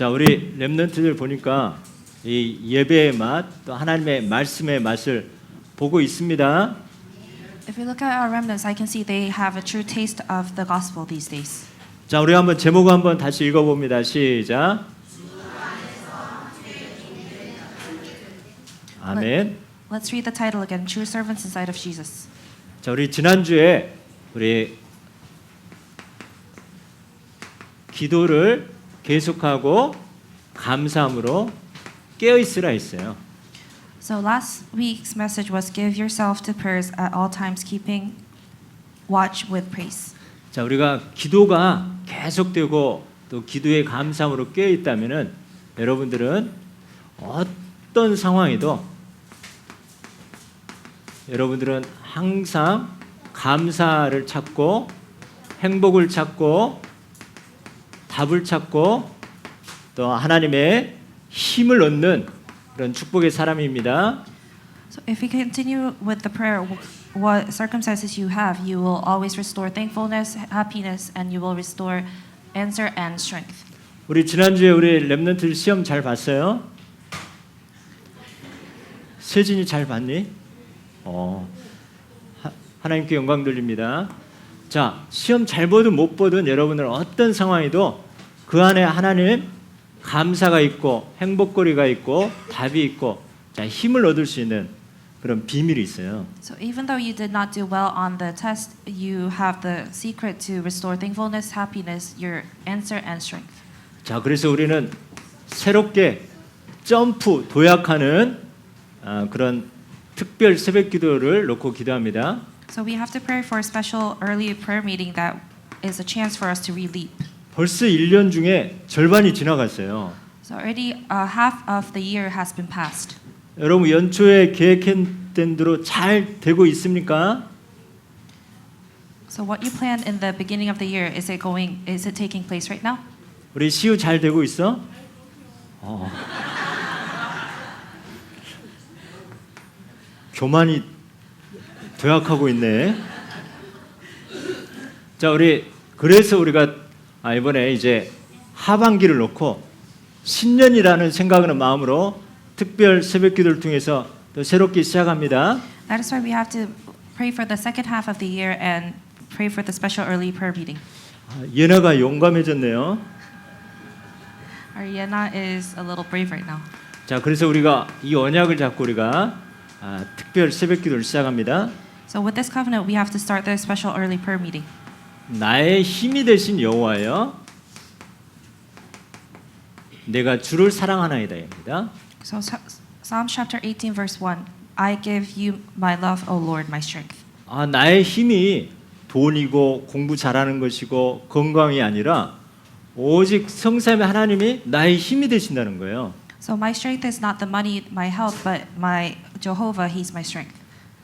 자, 우리 렘넌트들 보니까 이 예배의 맛, 또 하나님의 말씀의 맛을 보고 있습니다. If we look at our remnants, I can see they have a true taste of the gospel these days. 자, 우리 한번 제목 한번 다시 읽어 봅니다. 시작. 아멘. Let's read the title again True Servants Inside of Jesus. 자, 우리 지난주에 우리 기도를 계속하고 감사함으로 깨어 있으라 했어요. So last week's message was give yourself to prayers at all times, keeping watch with praise. 자, 우리가 기도가 계속되고 또 기도의 감사함으로 깨어 있다면은 여러분들은 어떤 상황에도 여러분들은 항상 감사를 찾고 행복을 찾고 답을 찾고 또 하나님의 힘을 얻는 그런 축복의 사람입니다. So if we continue with the prayer, what circumstances you have, you will always restore thankfulness, happiness, and you will restore answer and strength. 우리 지난주에 우리 랩런트 시험 잘 봤어요? 세진이 잘 봤니? 어, 하, 하나님께 영광 돌립니다. 자, 시험 잘 보든 못 보든 여러분은 어떤 상황에도 그 안에 하나님 감사가 있고 행복거리가 있고 답이 있고 자, 힘을 얻을 수 있는 그런 비밀이 있어요. So even though you did not do well on the test, you have the secret to restore thankfulness, happiness, your answer, and strength. 자, 그래서 우리는 새롭게 점프 도약하는 아, 그런 특별 새벽 기도를 놓고 기도합니다. So we have to pray for a special early prayer meeting that is a chance for us to re-leap. 벌써 1년 중에 절반이 지나갔어요. So already uh, half of the year has been passed. 여러분 연초에 계획한 대로 잘 되고 있습니까? So what you planned in the beginning of the year is it going? Is it taking place right now? 우리 시우 잘 되고 있어? 어. 교만이 도약하고 있네. 자, 우리 그래서 우리가 아, 이번에 이제 하반기를 놓고 신년이라는 생각하는 마음으로 특별 새벽 기도를 통해서 또 새롭게 시작합니다. That is why we have to pray for the second half of the year and pray for the special early prayer meeting. 아, 예나가 용감해졌네요. Ariana is a little brave right now. 자, 그래서 우리가 이 언약을 잡고 우리가 아, 특별 새벽 기도를 시작합니다. So with this covenant, we have to start the special early prayer meeting. 나의 힘이 되신 여호와여, 내가 주를 사랑하나이다입니다. So Sa- Psalms chapter 18 verse 1, I give you my love, O Lord, my strength. 아, 나의 힘이 돈이고 공부 잘하는 것이고 건강이 아니라 오직 성삼의 하나님이 나의 힘이 되신다는 거예요. So my strength is not the money, my health, but my Jehovah, He's my strength.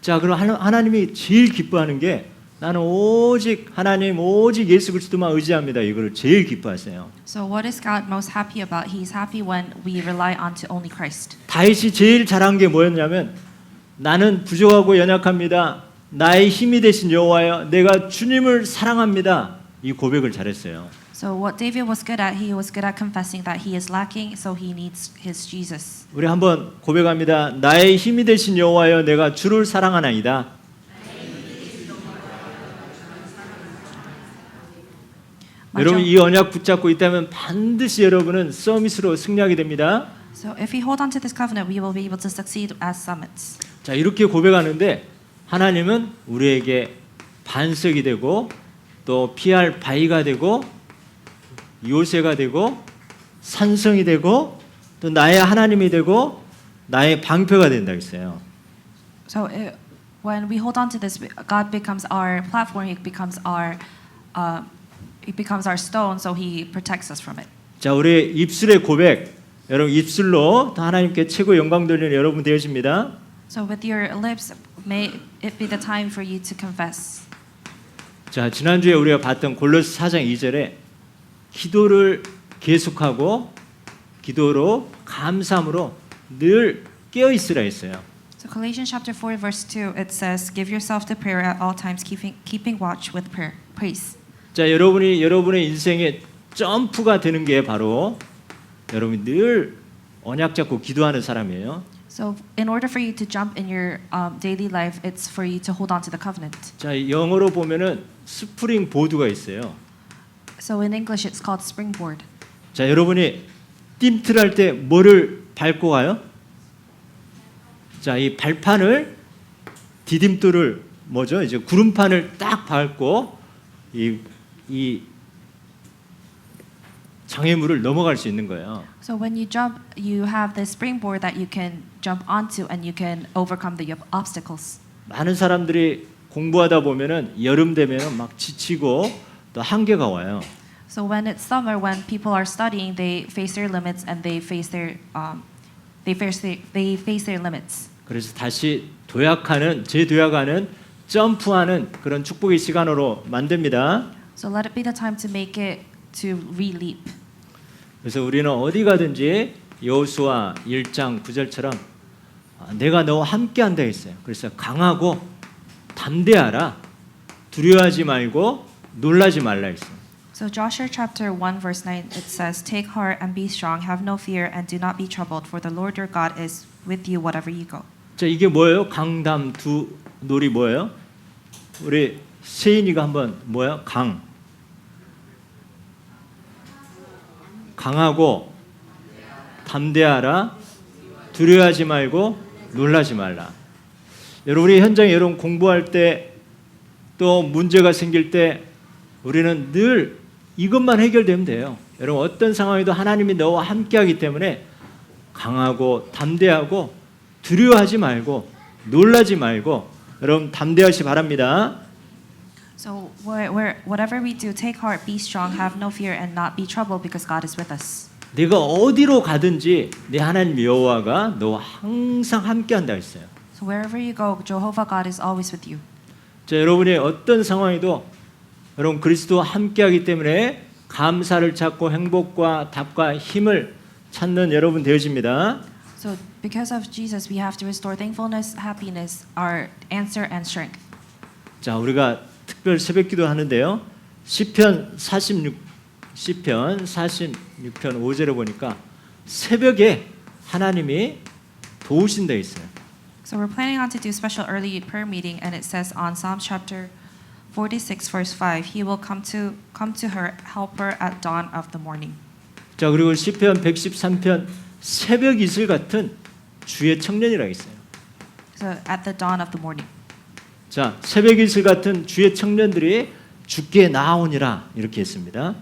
자, 그럼 하나- 하나님이 제일 기뻐하는 게 나는 오직 하나님, 오직 예수 그리스도만 의지합니다. 이거를 제일 기뻐하세요. So what is God most happy about? He's happy when we rely onto only Christ. 다윗이 제일 잘한 게 뭐였냐면 나는 부족하고 연약합니다. 나의 힘이 되신 여호와여, 내가 주님을 사랑합니다. 이 고백을 잘했어요. So what David was good at, he was good at confessing that he is lacking, so he needs his Jesus. 우리 한번 고백합니다. 나의 힘이 되신 여호와여, 내가 주를 사랑하나이다. 여러분 이 언약 붙잡고 있다면 반드시 여러분은 서밋으로 승리하게 됩니다. so if we hold on to this covenant, we will be able to succeed as summits. 자 이렇게 고백하는데 하나님은 우리에게 반석이 되고 또 피할 바위가 되고 요새가 되고 산성이 되고 또 나의 하나님이 되고 나의 방패가 된다 했어요. So uh, when we hold on to this, God becomes our platform. He becomes our, uh, He becomes our stone. So He protects us from it. 자 우리 입술의 고백 여러분 입술로 또 하나님께 최고 영광 돌리는 여러분 되어집니다. So with your lips, may it be the time for you to confess. 자 지난주에 우리가 봤던 골로새 4장 2절에 기도를 계속하고 기도로 감사함으로 늘 깨어 있으라 했어요. So Galatians chapter 4 verse 2 it says give yourself to prayer at all times keeping keeping watch with prayer praise. 자 여러분이 여러분의 인생에 점프가 되는 게 바로 여러분이 늘 언약 잡고 기도하는 사람이에요. So, in order for you to jump in your um, daily life, it's for you to hold on to the covenant. 자, 영어로 보면은 스프링 보드가 있어요. So, in English, it's called springboard. 자, 여러분이 띵틀할 때 뭐를 밟고 가요? 자, 이 발판을 디딤돌을 뭐죠? 이제 구름판을 딱 밟고 이, 이 장애물을 넘어갈 수 있는 거예요. So, when you jump, you have this springboard that you can jump onto and you can overcome the ob- obstacles. 많은 사람들이 공부하다 보면은 여름 되면은 막 지치고 또 한계가 와요. So, when it's summer, when people are studying, they face their limits and they face their um, they face their, they face their limits. 그래서 다시 도약하는 재도약하는 점프하는 그런 축복의 시간으로 만듭니다. So let it be the time to make it to re-leap. 그래서 우리는 어디 가든지 여호수아 1장 9절처럼 아, 내가 너와 함께 한다 했어요. 그래서 강하고 담대하라. 두려워하지 말고 놀라지 말라 했어요. So Joshua chapter 1 verse 9 it says take heart and be strong have no fear and do not be troubled for the Lord your God is with you whatever you go. 자, 이게 뭐예요? 강담 두 놀이 뭐예요? 우리 세인이가 한번 뭐야? 강. 강하고 담대하라. 두려워하지 말고 놀라지 말라. 여러분이 현장에 여러분 공부할 때 또 문제가 생길 때 우리는 늘 이것만 해결되면 돼요. 여러분 어떤 상황에도 하나님이 너와 함께하기 때문에 강하고 담대하고 두려워하지 말고 놀라지 말고 여러분 담대하시 바랍니다. So where, whatever we do take heart be strong have no fear and not be troubled because God is with us. 내가 어디로 가든지 내 하나님 여호와가 너와 항상 함께한다 했어요. So wherever you go Jehovah God is always with you. 자, 여러분의 어떤 상황에도 여러분 그리스도와 함께하기 때문에 감사를 찾고 행복과 답과 힘을 찾는 여러분 되어집니다. So because of Jesus we have to restore thankfulness, happiness, our answer and strength. 자, 우리가 특별 새벽기도 하는데요. 시편 46 시편 46편 5절에 보니까 새벽에 하나님이 도우신다 있어요. So we're planning on to do special early prayer meeting, and it says on Psalm chapter 46, verse 5, He will come to come to her, help her at dawn of the morning. 자, 그리고 시편 113편 새벽 이슬 같은 주의 청년이라 있어요. So at the dawn of the morning. 자, 새벽 이슬 같은 주의 청년들이 주께 나오니라 이렇게 했습니다.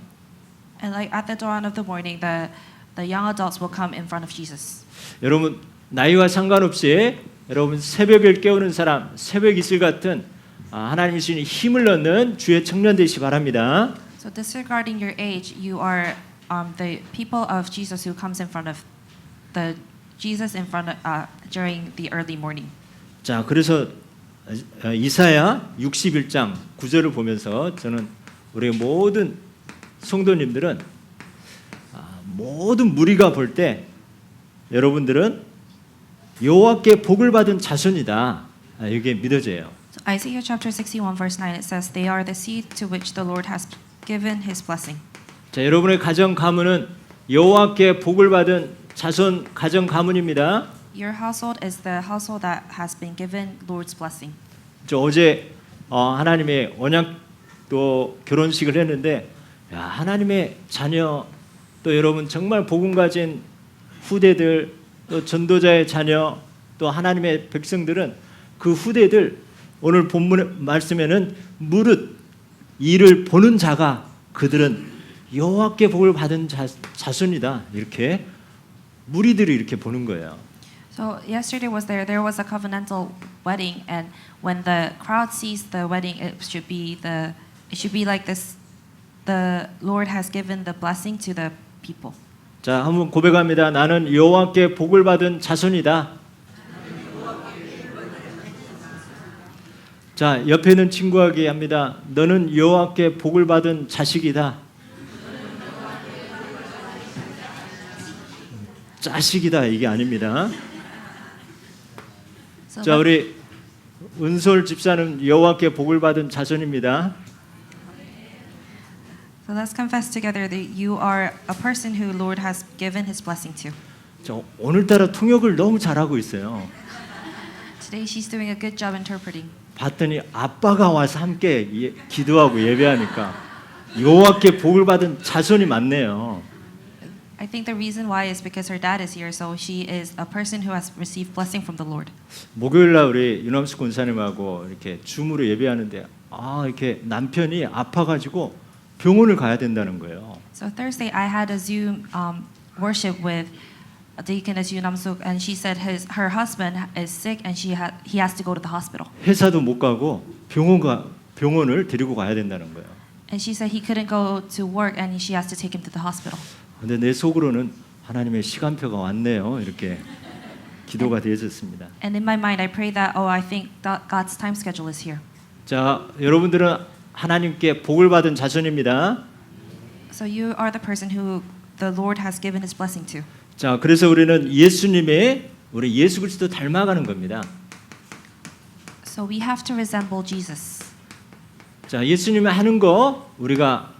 And like at the dawn of the morning, the the young adults will come in front of Jesus. 여러분 나이와 상관없이 여러분 새벽을 깨우는 사람, 새벽 이슬 같은 아, 하나님이 주신 힘을 넣는 주의 청년 되시 바랍니다. So disregarding your age, you are um, the people of Jesus who comes in front of the Jesus in front of uh, during the early morning. 자, 그래서 어, 이사야 61장 9절을 보면서 저는 우리 모든 성도님들은 아, 모든 무리가 볼 때 여러분들은 여호와께 복을 받은 자손이다. 아, 이게 믿어져요. Isaiah chapter 61, verse 9, it says, They are the seed to which the Lord has given his blessing. 자, 여러분의 가정 가문은 여호와께 복을 받은 자손 가정 가문입니다. Your household is the household that has been given Lord's blessing. 저 어제 어, 하나님의 언약 또 결혼식을 했는데 야, 하나님의 자녀 또 여러분 정말 복음 가진 후대들 또 전도자의 자녀 또 하나님의 백성들은 그 후대들 오늘 본문 말씀에는 무릇 이를 보는 자가 그들은 여호와께 복을 받은 자, 자손이다 이렇게 무리들이 이렇게 보는 거예요. So yesterday was there. There was a covenantal wedding, and when the crowd sees the wedding, it should be the it should be like this. The Lord has given the blessing to the people. 자, 한번 고백합니다. 나는 여호와께 복을 받은 자손이다. 자, 옆에 있는 친구에게 합니다. 너는 여호와께 복을 받은 자식이다. 자식이다 이게 아닙니다. 자, 우리 은솔 집사는 여호와께 복을 받은 자손입니다. So let's confess together that you are a person who Lord has given his blessing to. 저 오늘따라 통역을 너무 잘하고 있어요. Today she's doing a good job interpreting. 봤더니 아빠가 와서 함께 예- 기도하고 예배하니까 여호와께 복을 받은 자손이 많네요. I think the reason why is because her dad is here, so she is a person who has received blessing from the Lord. 목요일 날 우리 유남수 권사님하고 이렇게 줌으로 예배하는데 아 이렇게 남편이 아파가지고 병원을 가야 된다는 거예요. So Thursday I had a Zoom um, worship with Deaconess Yu Namsuk, and she said his her husband is sick and she ha- he has to go to the hospital. 회사도 못 가고 병원 가 병원을 데리고 가야 된다는 거예요. And she said he couldn't go to work and she has to take him to the hospital. 근데 내 속으로는 하나님의 시간표가 왔네요. 이렇게 기도가 되어졌습니다. And in my mind, I pray that oh, I think that God's time schedule is here. 자, 여러분들은 하나님께 복을 받은 자손입니다. So you are the person who the Lord has given His blessing to. 자, 그래서 우리는 예수님의 우리 예수 그리스도 닮아가는 겁니다. So we have to resemble Jesus. 자, 예수님이 하는 거 우리가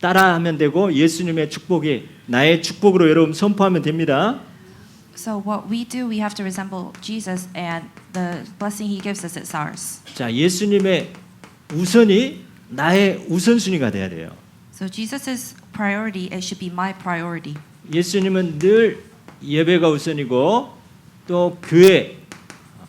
따라하면 되고 예수님의 축복이 나의 축복으로 여러분 선포하면 됩니다. So what we do, we have to resemble Jesus, and the blessing He gives us is ours. 자, 예수님의 우선이 나의 우선순위가 돼야 돼요. So Jesus' priority, it should be my priority. 예수님은 늘 예배가 우선이고 또 교회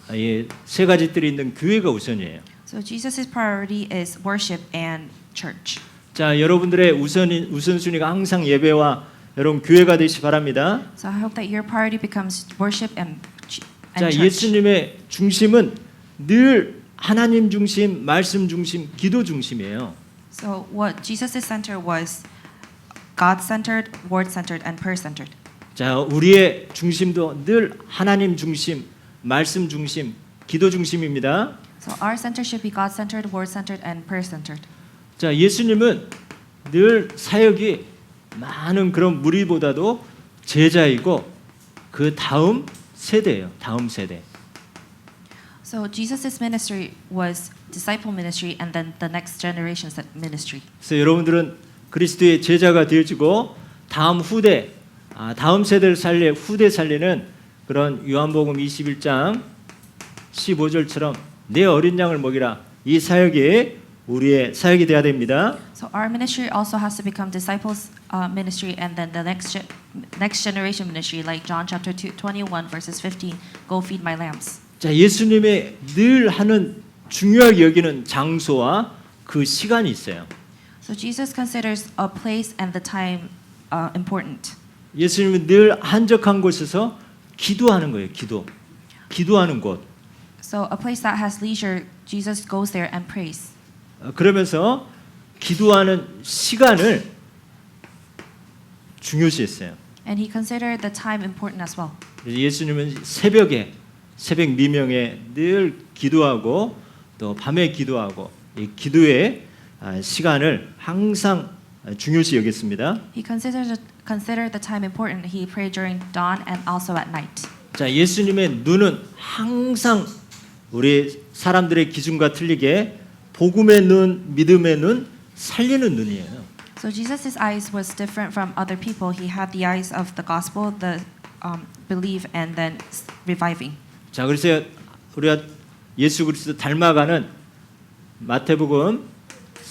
아, 예, 세 가지 뜰이 있는 교회가 우선이에요. So Jesus' priority is worship and church. 자, 여러분들의 우선인 우선 순위가 항상 예배와 여러분 교회가 되시 바랍니다. So I hope that your priority becomes worship and, 자, and church. 예수님의 중심은 늘 하나님 중심, 말씀 중심, 기도 중심이에요. So what Jesus' center was God-centered, word-centered, and prayer-centered. 자, 우리의 중심도 늘 하나님 중심, 말씀 중심, 기도 중심입니다. So our center should be God-centered, word-centered, and prayer-centered. 자, 예수님은 늘 사역이 많은 그런 무리보다도 제자이고 그 다음 세대예요. 다음 세대. So Jesus' ministry was disciple ministry and then the next generation's ministry. 그래서 여러분들은 그리스도의 제자가 되어지고 다음 후대, 아, 다음 세대를 살리 후대 살리는 그런 요한복음 21장 15절처럼 내 어린 양을 먹이라 이 사역이 우리의 사역이 돼야 됩니다. So our ministry also has to become disciples uh, ministry and then the next next generation ministry like John chapter 2, 21 verses 15 go feed my lambs. 자, 예수님의 늘 하는 중요하게 여기는 장소와 그 시간이 있어요. So Jesus considers a place and the time uh, important. 예수님은 늘 한적한 곳에서 기도하는 거예요. 기도. 기도하는 곳. So a place that has leisure, Jesus goes there and prays. 어, 그러면서 기도하는 시간을 중요시했어요. And he considered the time important as well. 예수님은 새벽에 새벽 미명에 늘 기도하고 또 밤에 기도하고 이 기도의 아, 시간을 항상 중요시 여겼습니다. He considered considered the time important. He prayed during dawn and also at night. 자, 예수님의 눈은 항상 우리 사람들의 기준과 틀리게 복음의 눈, 믿음의 눈, 살리는 눈이에요. So Jesus' eyes was different from other people. He had the eyes of the gospel, the um, believe, and then reviving. 자, 그래서 우리가 예수 그리스도 닮아가는 마태복음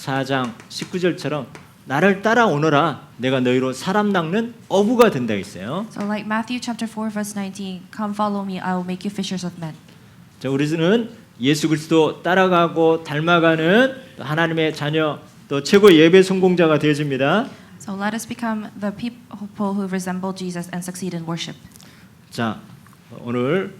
4장 19절처럼 나를 따라오너라 내가 너희로 사람 낚는 어부가 된다 했어요. So like Matthew chapter 4 verse 19, come follow me, I will make you fishers of men. 자, 우리는 예수 그리스도 따라가고 닮아가는 또 하나님의 자녀 또 최고 예배 성공자가 되어집니다. So let us become the people who resemble Jesus and succeed in worship. 자, 오늘